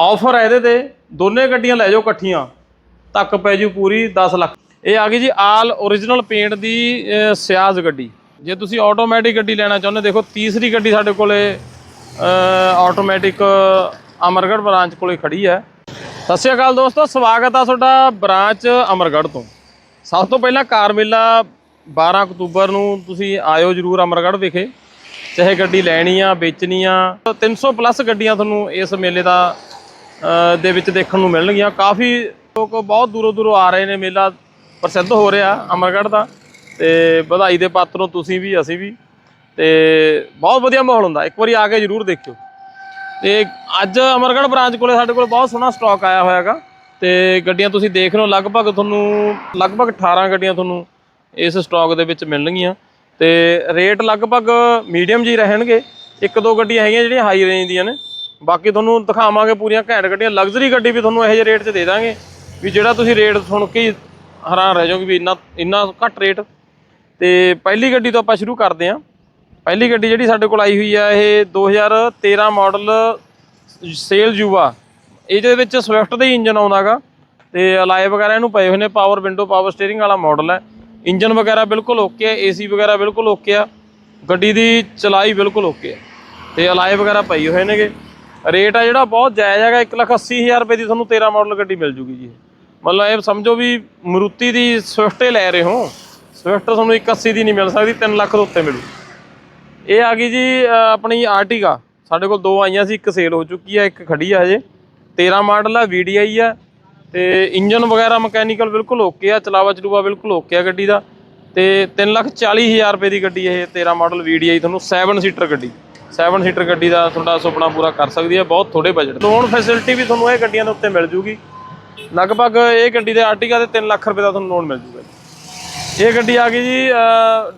Offer ਹੈ ਇਹਦੇ ਤੇ, ਦੋਨੇ ਗੱਡੀਆਂ ਲੈ ਜਾਓ ਇਕੱਠੀਆਂ, ਤੱਕ ਪੈ ਜੂ ਪੂਰੀ 10 ਲੱਖ। ਇਹ ਆ ਗਈ ਜੀ ਆਲ origignal ਪੇਂਟ ਦੀ ਸਿਆਜ਼ ਗੱਡੀ। ਜੇ ਤੁਸੀਂ ਆਟੋਮੈਟਿਕ ਗੱਡੀ ਲੈਣਾ ਚਾਹੁੰਦੇ, ਦੇਖੋ ਤੀਸਰੀ ਗੱਡੀ ਸਾਡੇ ਕੋਲੇ ਆਟੋਮੈਟਿਕ ਅਮਰਗੜ੍ਹ ਬ੍ਰਾਂਚ ਕੋਲੇ ਖੜੀ ਹੈ। ਸਤਿ ਸ਼੍ਰੀ ਅਕਾਲ ਦੋਸਤੋ, ਸਵਾਗਤ ਆ ਤੁਹਾਡਾ ਬ੍ਰਾਂਚ ਅਮਰਗੜ੍ਹ ਤੋਂ। ਸਭ ਤੋਂ ਪਹਿਲਾਂ ਕਾਰ ਮੇਲਾ 12 ਅਕਤੂਬਰ ਨੂੰ ਤੁਸੀਂ ਆਇਓ ਜਰੂਰ ਅਮਰਗੜ੍ਹ ਵਿਖੇ। ਚਾਹੇ ਗੱਡੀ ਲੈਣੀ ਆ, ਵੇਚਣੀ ਆ 300 ਪਲੱਸ ਗੱਡੀਆਂ ਤੁਹਾਨੂੰ ਇਸ ਮੇਲੇ ਦਾ ਦੇ ਵਿੱਚ ਦੇਖਣ ਨੂੰ ਮਿਲਣਗੀਆਂ। ਕਾਫੀ ਲੋਕ ਬਹੁਤ ਦੂਰੋਂ ਦੂਰੋਂ ਆ ਰਹੇ ਨੇ। ਮੇਲਾ ਪ੍ਰਸਿੱਧ ਹੋ ਰਿਹਾ ਅਮਰਗੜ੍ਹ ਦਾ। ਤੇ ਵਧਾਈ ਦੇ ਪਾਤਰ ਹੋ ਤੁਸੀਂ ਵੀ, ਅਸੀਂ ਵੀ। ਤੇ ਬਹੁਤ ਵਧੀਆ ਮਾਹੌਲ ਹੁੰਦਾ। ਇੱਕ ਵਾਰੀ ਆ ਕੇ ਜਰੂਰ ਦੇਖਿਓ। ਤੇ ਅੱਜ ਅਮਰਗੜ੍ਹ ਬ੍ਰਾਂਚ ਕੋਲੇ ਸਾਡੇ ਕੋਲ ਬਹੁਤ ਸੋਹਣਾ ਸਟਾਕ ਆਇਆ ਹੋਇਆ ਹੈਗਾ ਤੇ ਗੱਡੀਆਂ ਤੁਸੀਂ ਦੇਖ ਰਹੇ ਹੋ। ਲਗਭਗ ਤੁਹਾਨੂੰ, ਲਗਭਗ 18 ਗੱਡੀਆਂ ਤੁਹਾਨੂੰ ਇਸ ਸਟਾਕ ਦੇ ਵਿੱਚ ਮਿਲਣਗੀਆਂ। ਤੇ ਰੇਟ ਲਗਭਗ ਮੀਡੀਅਮ ਜੀ ਰਹਿਣਗੇ। ਇੱਕ ਦੋ ਗੱਡੀਆਂ ਹੈਗੀਆਂ ਜਿਹੜੀਆਂ ਹਾਈ ਰੇਂਜ ਦੀਆਂ ਨੇ। ਬਾਕੀ ਤੁਹਾਨੂੰ ਦਿਖਾਵਾਂਗੇ ਪੂਰੀਆਂ ਘੈਂਟ ਗੱਡੀਆਂ। ਲਗਜ਼ਰੀ ਗੱਡੀ ਵੀ ਤੁਹਾਨੂੰ ਇਹੋ ਜਿਹੇ ਰੇਟ 'ਚ ਦੇ ਦਾਂਗੇ ਵੀ ਜਿਹੜਾ ਤੁਸੀਂ ਰੇਟ ਸੁਣ ਕੇ ਹੈਰਾਨ ਰਹਿ ਜਾਓਗੇ ਵੀ ਇੰਨਾ ਇੰਨਾ ਘੱਟ ਰੇਟ ਤੇ ਪਹਿਲੀ ਗੱਡੀ ਤੋਂ ਆਪਾਂ ਸ਼ੁਰੂ ਕਰਦੇ ਹਾਂ। ਪਹਿਲੀ ਗੱਡੀ ਜਿਹੜੀ ਸਾਡੇ ਕੋਲ ਆਈ ਹੋਈ ਆ, ਇਹ 2013 ਮਾਡਲ ਸੇਲ ਯੂਵਾ ਇਹਦੇ ਵਿੱਚ ਸਵਿਫਟ ਦਾ ਹੀ ਇੰਜਨ ਆਉਂਦਾਗਾ ਤੇ ਅਲਾਈ ਵਗੈਰਾ ਇਹਨੂੰ ਪਏ ਹੋਏ ਨੇ ਪਾਵਰ ਵਿੰਡੋ ਪਾਵਰ ਸਟੀਅਰਿੰਗ ਵਾਲਾ ਮਾਡਲ ਹੈ। ਇੰਜਨ ਵਗੈਰਾ ਬਿਲਕੁਲ ਓਕੇ ਹੈ ਏਸੀ ਵਗੈਰਾ ਬਿਲਕੁਲ ਓਕੇ ਆ। ਗੱਡੀ ਦੀ ਚਲਾਈ ਬਿਲਕੁਲ ਓਕੇ ਹੈ। ਤੇ ਅਲਾਈ ਵਗੈਰਾ ਪਈ ਹੋਏ ਨੇਗੇ। ਰੇਟ ਆ ਜਿਹੜਾ ਬਹੁਤ ਜਾਇਜ਼ ਹੈਗਾ 180000 ਰੁਪਏ ਦੀ ਤੁਹਾਨੂੰ 13 ਮਾਡਲ ਗੱਡੀ ਮਿਲ ਜੂਗੀ ਜੀ। ਮਤਲਬ ਇਹ ਸਮਝੋ ਵੀ ਮਰੂਤੀ ਦੀ ਸਵਿਫਟ ਲੈ ਰਹੇ ਹੋ ਸਵਿਫਟ ਤੁਹਾਨੂੰ 180 ਦੀ ਨਹੀਂ ਮਿਲ ਸਕਦੀ 3 ਲੱਖ ਦੇ ਉੱਤੇ ਮਿਲੂ। ਇਹ ਆ ਗਈ ਜੀ ਆਪਣੀ ਆਰਟਿਗਾ ਸਾਡੇ ਕੋਲ ਦੋ ਆਈਆਂ ਸੀ, ਇੱਕ ਸੇਲ ਹੋ ਚੁੱਕੀ ਆ, ਇੱਕ ਖੜੀ ਆ ਹਜੇ। 13 ਮਾਡਲ ਆ VDI ਆ, ਤੇ ਇੰਜਨ ਵਗੈਰਾ ਮਕੈਨੀਕਲ ਬਿਲਕੁਲ ਓਕੇ ਆ, ਚਲਾਵਾ ਚਲੂਵਾ ਬਿਲਕੁਲ ਓਕੇ ਆ ਗੱਡੀ ਦਾ। ਤੇ 340000 ਰੁਪਏ ਦੀ ਗੱਡੀ ਇਹ 13 ਮਾਡਲ VDI ਤੁਹਾਨੂੰ 7 ਸੀਟਰ ਗੱਡੀ। 7 ਸੀਟਰ ਗੱਡੀ ਦਾ ਤੁਹਾਡਾ ਸੁਪਨਾ ਪੂਰਾ ਕਰ ਸਕਦੀ ਹੈ, ਬਹੁਤ ਥੋੜੇ ਬਜਟ ਲੋਨ ਫੈਸਿਲਿਟੀ ਵੀ ਤੁਹਾਨੂੰ ਇਹ ਗੱਡੀਆਂ ਦੇ ਉੱਤੇ ਮਿਲ ਜੂਗੀ। ਲਗਭਗ ਇਹ ਗੱਡੀ ਦੇ ਆਰਟੀਕਾ ਦੇ 3 ਲੱਖ ਰੁਪਏ ਦਾ ਤੁਹਾਨੂੰ ਲੋਨ ਮਿਲ ਜੂਗਾ ਜੀ। ਇਹ ਗੱਡੀ ਆ ਗਈ ਜੀ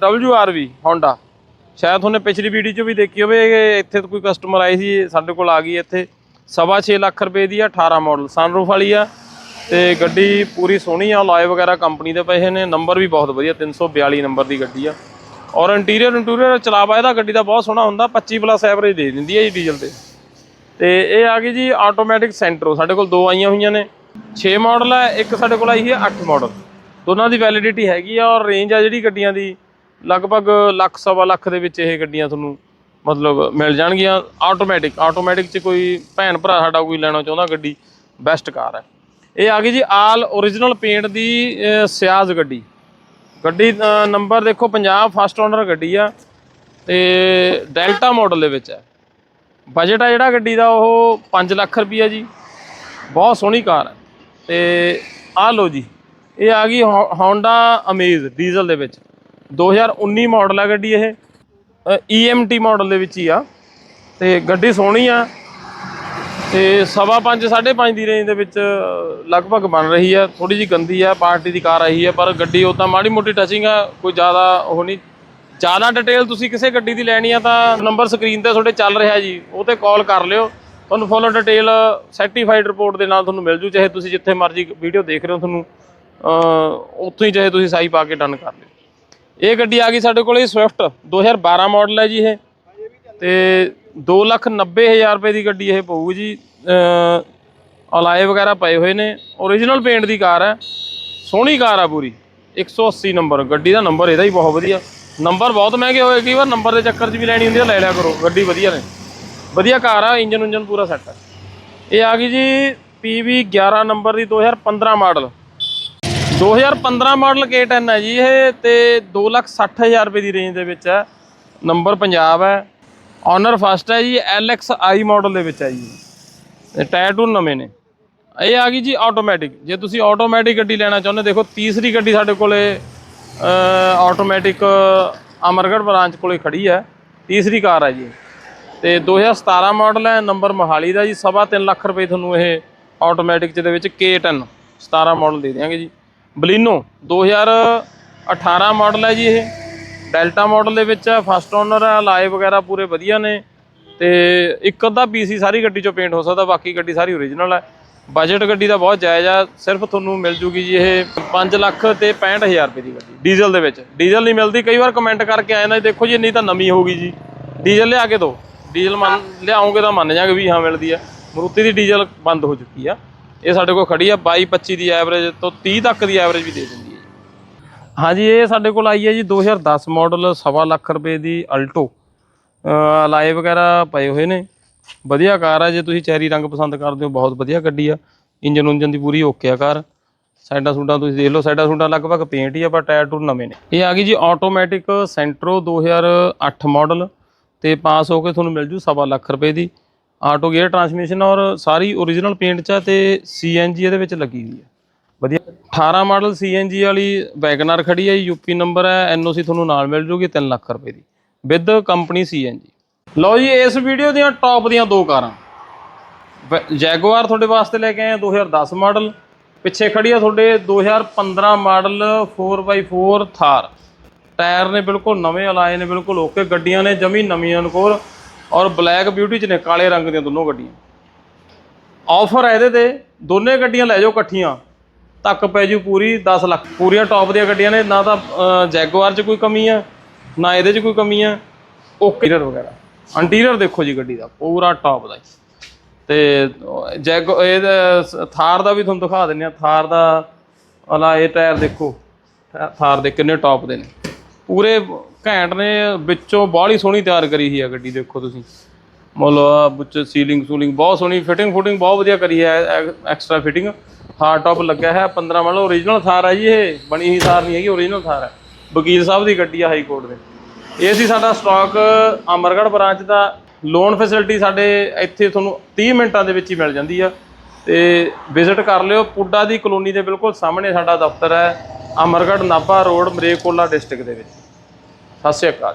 WRV Honda ਸ਼ਾਇਦ ਤੁਹਾਨੂੰ ਪਿਛਲੀ ਵੀਡੀਓ 'ਚ ਵੀ ਦੇਖੀ ਹੋਵੇ ਇੱਥੇ ਕੋਈ ਕਸਟਮਰ ਆਏ ਸੀ, ਸਾਡੇ ਕੋਲ ਆ ਗਈ ਇੱਥੇ। ਸਵਾ ਛੇ ਲੱਖ ਰੁਪਏ ਦੀ ਆ 18 ਮਾਡਲ ਸਨਰੂਫ ਵਾਲੀ ਆ। ਤੇ ਗੱਡੀ ਪੂਰੀ ਸੋਹਣੀ ਆ ਲਾਏ ਵਗੈਰਾ ਕੰਪਨੀ ਦੇ ਪਏ ਨੇ। ਨੰਬਰ ਵੀ ਬਹੁਤ ਵਧੀਆ 342 ਨੰਬਰ ਦੀ ਗੱਡੀ ਆ। ਔਰ ਇੰਟੀਰੀਅਰ ਇੰਟੀਰੀਅਰ ਚਲਾਵਾ ਇਹਦਾ ਗੱਡੀ ਦਾ ਬਹੁਤ ਸੋਹਣਾ ਹੁੰਦਾ 25 ਪਲੱਸ ਐਵਰੇਜ ਦੇ ਦਿੰਦੀ ਹੈ ਜੀ ਡੀਜ਼ਲ ਤੇ ਤੇ ਇਹ ਆ ਗਈ ਜੀ ਆਟੋਮੈਟਿਕ ਸੈਂਟਰੋ ਸਾਡੇ ਕੋਲ ਦੋ ਆਈਆਂ ਹੋਈਆਂ ਨੇ। 6 ਮਾਡਲ ਹੈ, ਇੱਕ ਸਾਡੇ ਕੋਲ ਆਈ ਹੈ 8 ਮਾਡਲ ਦੋਨਾਂ ਦੀ ਵੈਲਿਡਿਟੀ ਹੈਗੀ ਆ ਔਰ ਰੇਂਜ ਆ ਜਿਹੜੀ ਗੱਡੀਆਂ ਦੀ, ਲਗਭਗ ਲੱਖ, ਸਵਾ ਲੱਖ ਦੇ ਵਿੱਚ ਇਹ ਗੱਡੀਆਂ ਤੁਹਾਨੂੰ ਮਤਲਬ ਮਿਲ ਜਾਣਗੀਆਂ। ਆਟੋਮੈਟਿਕ ਆਟੋਮੈਟਿਕ 'ਚ ਕੋਈ ਭੈਣ ਭਰਾ ਸਾਡਾ ਕੋਈ ਲੈਣਾ ਚਾਹੁੰਦਾ, ਗੱਡੀ ਬੈਸਟ ਕਾਰ ਹੈ। ਇਹ ਆ ਗਈ ਜੀ ਆਲ origignal ਪੇਂਟ ਦੀ ਸਿਆਜ਼ ਗੱਡੀ। ਗੱਡੀ ਨੰਬਰ ਦੇਖੋ ਪੰਜਾਬ ਫਸਟ ਓਨਰ ਗੱਡੀ ਆ ਤੇ ਡੈਲਟਾ ਮਾਡਲ ਦੇ ਵਿੱਚ ਹੈ। ਬਜਟ ਆ ਜਿਹੜਾ ਗੱਡੀ ਦਾ, ਉਹ 5 ਲੱਖ ਰੁਪਈਆ ਜੀ। ਬਹੁਤ ਸੋਹਣੀ ਕਾਰ ਹੈ। ਤੇ ਆਹ ਲਓ ਜੀ, ਇਹ ਆ ਗਈ Honda Amaze ਡੀਜ਼ਲ ਦੇ ਵਿੱਚ। 2019 ਮਾਡਲ ਆ ਗੱਡੀ ਇਹ। EMT ਮਾਡਲ ਦੇ ਵਿੱਚ ਹੀ ਆ। ਤੇ ਗੱਡੀ ਸੋਹਣੀ ਆ। ਤੇ ਸਵਾ ਪੰਜ, ਸਾਢੇ ਪੰਜ ਦੀ ਰੇਂਜ ਦੇ ਵਿੱਚ ਲਗਭਗ ਬਣ ਰਹੀ ਹੈ। ਥੋੜੀ ਜੀ ਗੰਦੀ ਹੈ, ਪਾਰਟੀ ਦੀ ਕਾਰ ਆਈ ਹੈ, ਪਰ ਗੱਡੀ ਉਦਾਂ ਮਾੜੀ ਮੋਟੀ ਟਚਿੰਗ ਆ, ਕੋਈ ਜ਼ਿਆਦਾ ਉਹ ਨਹੀਂ। ਜ਼ਿਆਦਾ ਡਿਟੇਲ ਤੁਸੀਂ ਕਿਸੇ ਗੱਡੀ ਦੀ ਲੈਣੀ ਆ ਤਾਂ ਨੰਬਰ ਸਕਰੀਨ ਤੇ ਤੁਹਾਡੇ ਚੱਲ ਰਿਹਾ ਜੀ, ਉਹ ਤੇ ਕਾਲ ਕਰ ਲਿਓ। ਤੁਹਾਨੂੰ ਫੁੱਲ ਡਿਟੇਲ ਸਰਟੀਫਾਈਡ ਰਿਪੋਰਟ ਦੇ ਨਾਲ ਤੁਹਾਨੂੰ ਮਿਲ ਜੂ, ਚਾਹੇ ਤੁਸੀਂ ਜਿੱਥੇ ਮਰਜ਼ੀ ਵੀਡੀਓ ਦੇਖ ਰਹੇ ਹੋ ਤੁਹਾਨੂੰ ਉੱਥੋਂ ਹੀ ਚਾਹੇ ਤੁਸੀਂ ਸਾਈ ਪਾ ਕੇ ਡਨ ਕਰ ਲਿਓ। ਇਹ ਗੱਡੀ ਆ ਗਈ ਸਾਡੇ ਕੋਲ ਇਹ ਸਵਿਫਟ 2012 ਮਾਡਲ ਹੈ ਜੀ ਇਹ। ਤੇ 290000 ਰੁਪਏ ਦੀ ਗੱਡੀ ਇਹ ਪਊਗੀ ਜੀ। ਅਲਾਏ ਵਗੈਰਾ ਪਏ ਹੋਏ ਨੇ। Origignal ਪੇਂਟ ਦੀ ਕਾਰ ਹੈ। ਸੋਹਣੀ ਕਾਰ ਆ ਪੂਰੀ। 180 ਨੰਬਰ। ਗੱਡੀ ਦਾ ਨੰਬਰ ਇਹਦਾ ਹੀ ਬਹੁਤ ਵਧੀਆ। ਨੰਬਰ ਬਹੁਤ ਮਹਿੰਗੇ ਹੋਏ। ਕਈ ਵਾਰ ਨੰਬਰ ਦੇ ਚੱਕਰ 'ਚ ਵੀ ਲੈਣੀ ਹੁੰਦੀ ਆ। ਲੈ ਲਿਆ ਕਰੋ। ਗੱਡੀ ਵਧੀਆ ਨੇ। ਵਧੀਆ ਕਾਰ ਆ। ਇੰਜਨ ਉਂਜਨ ਪੂਰਾ ਸੈੱਟ ਹੈ ਇਹ ਆ ਗਈ ਜੀ PV 11 ਨੰਬਰ ਦੀ 2015 ਮਾਡਲ। 2015 ਮਾਡਲ K10 ਹੈ ਜੀ ਇਹ ਤੇ 260000 ਰੁਪਏ ਦੀ ਰੇਂਜ ਦੇ ਵਿੱਚ ਹੈ। ਨੰਬਰ ਪੰਜਾਬ ਹੈ। ਓਨਰ ਫਸਟ ਹੈ ਜੀ LXI ਮਾਡਲ ਦੇ ਵਿੱਚ ਹੈ ਜੀ। ਤੇ ਟਾਇਰ ਟੂ ਨਵੇਂ ਨੇ। ਇਹ ਆ ਗਈ ਜੀ ਆਟੋਮੈਟਿਕ ਜੇ ਤੁਸੀਂ ਆਟੋਮੈਟਿਕ ਗੱਡੀ ਲੈਣਾ ਚਾਹੁੰਦੇ, ਦੇਖੋ ਤੀਸਰੀ ਗੱਡੀ ਸਾਡੇ ਕੋਲੇ ਆਟੋਮੈਟਿਕ ਅਮਰਗੜ੍ਹ ਬ੍ਰਾਂਚ ਕੋਲੇ ਖੜੀ ਹੈ। ਤੀਸਰੀ ਕਾਰ ਹੈ ਜੀ ਤੇ 2017 ਮਾਡਲ ਹੈ, ਨੰਬਰ ਮੋਹਾਲੀ ਦਾ ਜੀ। ਸਵਾ ਤਿੰਨ ਲੱਖ ਰੁਪਏ ਤੁਹਾਨੂੰ ਇਹ ਆਟੋਮੈਟਿਕ ਚ ਦੇ ਵਿੱਚ K10 17 ਮਾਡਲ ਦੇ ਦਿਆਂਗੇ ਜੀ। ਬਲੀਨੋ 2018 ਮਾਡਲ ਹੈ ਜੀ ਇਹ। ਡੈਲਟਾ ਮਾਡਲ ਦੇ ਵਿੱਚ ਹੈ ਫਸਟ ਓਨਰ ਆ, ਲਾਏ ਵਗੈਰਾ ਪੂਰੇ ਵਧੀਆ ਨੇ ਤੇ ਇੱਕ ਅੱਧਾ ਪੀਸੀ ਸਾਰੀ ਗੱਡੀ ਚੋਂ ਪੇਂਟ ਹੋ ਸਕਦਾ, ਬਾਕੀ ਗੱਡੀ ਸਾਰੀ ਓਰੀਜਨਲ ਹੈ ਬਜਟ ਗੱਡੀ ਦਾ ਬਹੁਤ ਜਾਇਜ਼ ਆ, ਸਿਰਫ ਤੁਹਾਨੂੰ ਮਿਲ ਜੂਗੀ ਜੀ ਇਹ 5 ਲੱਖ ਤੇ 65000 ਰੁਪਏ ਦੀ ਗੱਡੀ। ਡੀਜ਼ਲ ਦੇ ਵਿੱਚ। ਡੀਜ਼ਲ ਨਹੀਂ ਮਿਲਦੀ, ਕਈ ਵਾਰ ਕਮੈਂਟ ਕਰਕੇ ਆਏ ਨੇ, ਦੇਖੋ ਜੀ ਨਹੀਂ ਤਾਂ ਨਵੀਂ ਹੋਊਗੀ ਜੀ। ਡੀਜ਼ਲ ਲਿਆ ਕੇ ਦਿਓ ਡੀਜ਼ਲ ਮੰਨ ਲਿਆਉਂਗੇ ਤਾਂ ਮੰਨ ਜਾਗੇ ਵੀ ਹਾਂ ਮਿਲਦੀ ਆ। ਮਰੂਤੀ ਦੀ ਡੀਜ਼ਲ ਬੰਦ ਹੋ ਚੁੱਕੀ ਆ। ਇਹ ਸਾਡੇ ਕੋਲ ਖੜੀ ਆ 22 25 ਦੀ ਐਵਰੇਜ ਤੋਂ 30 ਤੱਕ ਦੀ ਐਵਰੇਜ ਵੀ ਦੇ ਦਿੰਦੀ ਹਾਂਜੀ, ਇਹ ਸਾਡੇ ਕੋਲ ਆਈ ਹੈ ਜੀ 2010 ਮਾਡਲ ਸਵਾ ਲੱਖ ਰੁਪਏ ਦੀ ਅਲਟੋ ਅਲਾਈ ਵਗੈਰਾ ਪਏ ਹੋਏ ਨੇ। ਵਧੀਆ ਕਾਰ ਆ, ਜੇ ਤੁਸੀਂ ਚੈਰੀ ਰੰਗ ਪਸੰਦ ਕਰਦੇ ਹੋ, ਬਹੁਤ ਵਧੀਆ ਗੱਡੀ ਆ। ਇੰਜਨ ਉਂਜਨ ਦੀ ਪੂਰੀ ਓਕੇ ਆ ਕਾਰ। ਸਾਈਡਾਂ ਸੂਡਾਂ ਤੁਸੀਂ ਦੇਖ ਲਓ, ਸਾਈਡਾਂ ਸੂਡਾਂ ਲਗਭਗ ਪੇਂਟ ਹੀ ਆ, ਪਰ ਟਾਇਰ ਟੂਰ ਨਵੇਂ ਨੇ। ਇਹ ਆ ਗਈ ਜੀ ਆਟੋਮੈਟਿਕ ਸੈਂਟਰੋ 2008 ਮਾਡਲ ਤੇ ਪਾਸ ਹੋ ਕੇ ਤੁਹਾਨੂੰ ਮਿਲ ਜੂ ਸਵਾ ਲੱਖ ਰੁਪਏ ਦੀ। ਆਟੋ ਗੇਅਰ ਟਰਾਂਸਮਿਸ਼ਨ ਔਰ ਸਾਰੀ ਓਰੀਜਨਲ ਪੇਂਟ ਚ ਆ ਤੇ ਸੀਐਨਜੀ ਇਹਦੇ ਵਿੱਚ ਲੱਗੀ ਹੋਈ ਹੈ ਵਧੀਆ। 18 ਮਾਡਲ ਸੀਐਨਜੀ ਵਾਲੀ ਵੈਗਨਰ ਖੜੀ ਹੈ ਯੂਪੀ ਨੰਬਰ ਹੈ ਐਨਓਸੀ ਤੁਹਾਨੂੰ ਨਾਲ ਮਿਲ ਜੂਗੀ 3 ਲੱਖ ਰੁਪਏ ਦੀ ਵਿਦ ਕੰਪਨੀ ਸੀਐਨਜੀ ਲਓ ਜੀ, ਇਸ ਵੀਡੀਓ ਦੀਆਂ ਟੌਪ ਦੀਆਂ ਦੋ ਕਾਰਾਂ। ਜੈਗੁਆਰ ਤੁਹਾਡੇ ਵਾਸਤੇ ਲੈ ਕੇ ਆਏ ਆ 2010 ਮਾਡਲ। ਪਿੱਛੇ ਖੜੀ ਆ ਤੁਹਾਡੇ 2015 ਮਾਡਲ 4x4 ਥਾਰ। ਟਾਇਰ ਨੇ ਬਿਲਕੁਲ ਨਵੇਂ, ਅਲਾਏ ਨੇ ਬਿਲਕੁਲ ਓਕੇ, ਗੱਡੀਆਂ ਨੇ ਜਮੀ ਨਵੀਆਂ ਕੋਲ। ਔਰ ਬਲੈਕ ਬਿਊਟੀ ਚ ਨੇ, ਕਾਲੇ ਰੰਗ ਦੀਆਂ ਦੋਨੋਂ ਗੱਡੀਆਂ। ਆਫਰ ਹੈ ਇਹਦੇ ਤੇ, ਦੋਨੇ ਗੱਡੀਆਂ ਲੈ ਜਾਓ ਇਕੱਠੀਆਂ। ਤੱਕ ਪੈ ਜੂ ਪੂਰੀ 10 ਲੱਖ। ਪੂਰੀਆਂ ਟੌਪ ਦੀਆਂ ਗੱਡੀਆਂ ਨੇ, ਨਾ ਤਾਂ ਜੈਗੁਆਰ 'ਚ ਕੋਈ ਕਮੀ ਆ, ਨਾ ਇਹਦੇ 'ਚ ਕੋਈ ਕਮੀ ਆ। ਓਕੇ। ਇੰਟੀਰੀਅਰ ਵਗੈਰਾ। ਇੰਟੀਰੀਅਰ ਦੇਖੋ ਜੀ ਗੱਡੀ ਦਾ, ਪੂਰਾ ਟੌਪ ਦਾ ਜੀ। ਤੇ ਜੈਗ ਇਹਦਾ ਥਾਰ ਦਾ ਵੀ ਤੁਹਾਨੂੰ ਦਿਖਾ ਦਿੰਨੇ ਆ ਥਾਰ ਦਾ, ਅਲਾ ਇਹ ਟਾਇਰ ਦੇਖੋ। ਥਾਰ ਦੇ ਕਿੰਨੇ ਟੌਪ ਦੇ ਨੇ। ਪੂਰੇ ਘੈਂਟ ਨੇ, ਵਿੱਚੋਂ ਬਾਹਲੀ ਸੋਹਣੀ ਤਿਆਰ ਕਰੀ ਹੋਈ ਆ ਗੱਡੀ, ਦੇਖੋ ਤੁਸੀਂ। ਮਤਲਬ ਵਿੱਚ ਸੀਲਿੰਗ ਸੂਲਿੰਗ ਬਹੁਤ ਸੋਹਣੀ ਫਿਟਿੰਗ ਫੁਟਿੰਗ ਬਹੁਤ ਵਧੀਆ ਕਰੀ ਹੈ ਐਕਸਟਰਾ ਫਿਟਿੰਗ ਹਾਰਡ ਟੌਪ ਲੱਗਿਆ ਹੈ 15 ਮਤਲਬ ਓਰੀਜਨਲ ਥਾਰ ਹੈ ਜੀ ਇਹ, ਬਣੀ ਹੀ ਥਾਰ ਨਹੀਂ ਹੈਗੀ ਓਰੀਜਨਲ ਥਾਰ ਹੈ ਵਕੀਲ ਸਾਹਿਬ ਦੀ ਗੱਡੀ ਆ ਹਾਈ ਕੋਰਟ ਦੇ। ਇਹ ਸੀ ਸਾਡਾ ਸਟਾਕ ਅਮਰਗੜ੍ਹ ਬ੍ਰਾਂਚ ਦਾ। ਲੋਨ ਫੈਸਿਲਿਟੀ ਸਾਡੇ ਇੱਥੇ ਤੁਹਾਨੂੰ 30 ਮਿੰਟਾਂ ਦੇ ਵਿੱਚ ਹੀ ਮਿਲ ਜਾਂਦੀ ਆ। ਤੇ ਵਿਜ਼ਿਟ ਕਰ ਲਿਓ, ਪੁੱਡਾ ਦੀ ਕਲੋਨੀ ਦੇ ਬਿਲਕੁਲ ਸਾਹਮਣੇ ਸਾਡਾ ਦਫ਼ਤਰ ਹੈ, ਅਮਰਗੜ੍ਹ ਨਾਭਾ ਰੋਡ ਮਰੇਕੋਲਾ ਡਿਸਟ੍ਰਿਕਟ ਦੇ ਵਿੱਚ। ਸਤਿ ਸ਼੍ਰੀ ਅਕਾਲ।